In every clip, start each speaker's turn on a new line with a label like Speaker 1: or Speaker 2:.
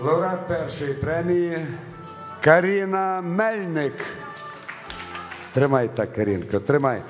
Speaker 1: лауреат першої премії Каріна Мельник. Тримай так, Карінко, тримай.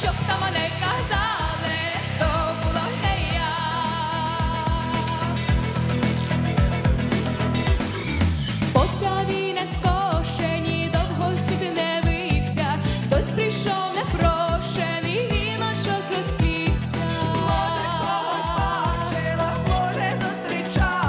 Speaker 2: щоб там не казали, то була не я. Потяві не скошені, довго світи не вився, хтось прийшов непрошений, віночок розпівся.
Speaker 3: Може, когось бачила, може зустрічала.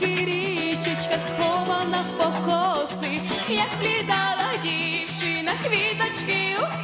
Speaker 2: ріки річечка схована в покоси, як блідала дівчина квіточки у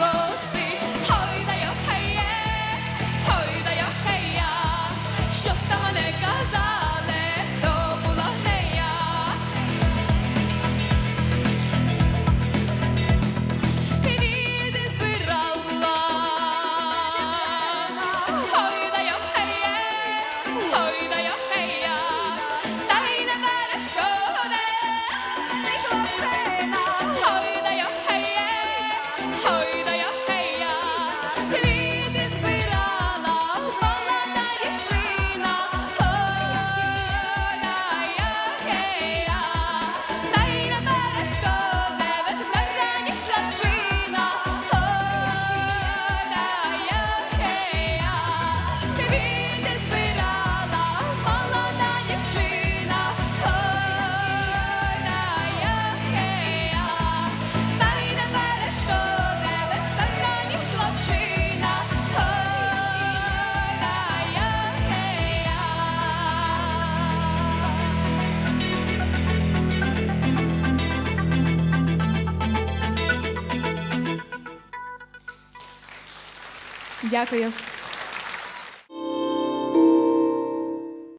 Speaker 2: Дякую.